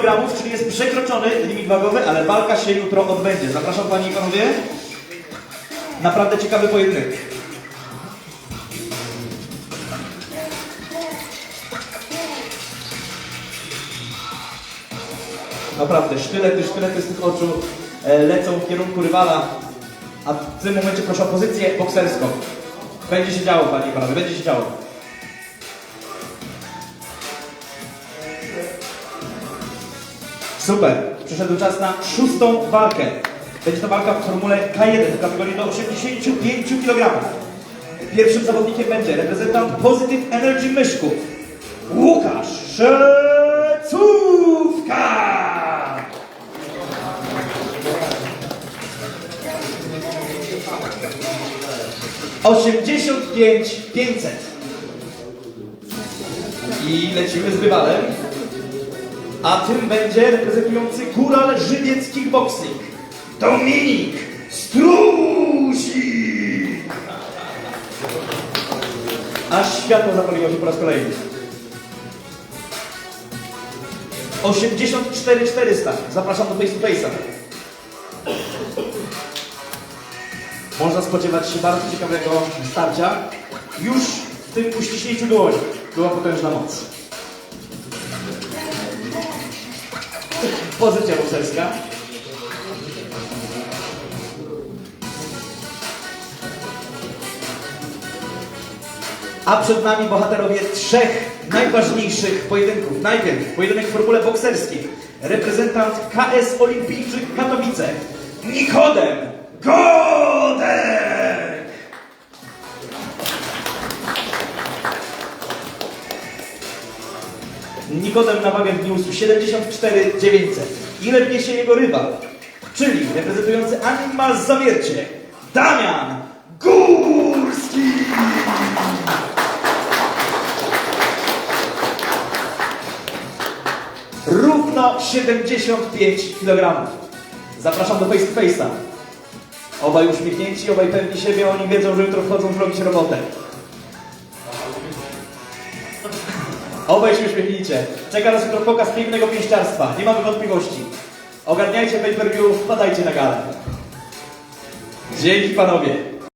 kg, czyli jest przekroczony limit wagowy, ale walka się jutro odbędzie. Zapraszam Panie i Panowie. Naprawdę ciekawy pojedynek. Naprawdę, sztylety, sztylety z tych oczu e, lecą w kierunku rywala. A w tym momencie proszę o pozycję bokserską. Będzie się działo, Panie i Panowie, będzie się działo. Super. Przyszedł czas na szóstą walkę. Będzie to walka w formule K1 w kategorii do 85 kg. Pierwszym zawodnikiem będzie reprezentant Positive Energy Myszków. Łukasz Szecówka! Osiemdziesiąt pięć pięćset. I lecimy z rywalem. A tym będzie reprezentujący Góral Żywiec Kickboxing. Dominik Strusik! Aż światło zapaliło się po raz kolejny. 84 400. Zapraszam do face to face'a. Można spodziewać się bardzo ciekawego starcia. Już w tym uściśnięciu dłoni była potężna moc. Pozycja bokserska. A przed nami bohaterowie trzech najważniejszych pojedynków. Najpierw pojedynek w formule bokserskiej. Reprezentant KS Olimpijczyk Katowice. Nikodem Godek! Nikodem na wagę wniósł 74 900. Ile wniesie jego rywal? Czyli reprezentujący Animal Zawiercie Damian Górski! Równo 75 kg. Zapraszam do face to face'a. Obaj uśmiechnięci, obaj pewni siebie, oni wiedzą, że jutro wchodzą zrobić robotę. Obaj się uśmiechnijcie. Czeka nas jutro pokaz pięknego pięściarstwa. Nie mamy wątpliwości. Ogarniajcie pay per view, wpadajcie na galę. Dzięki panowie.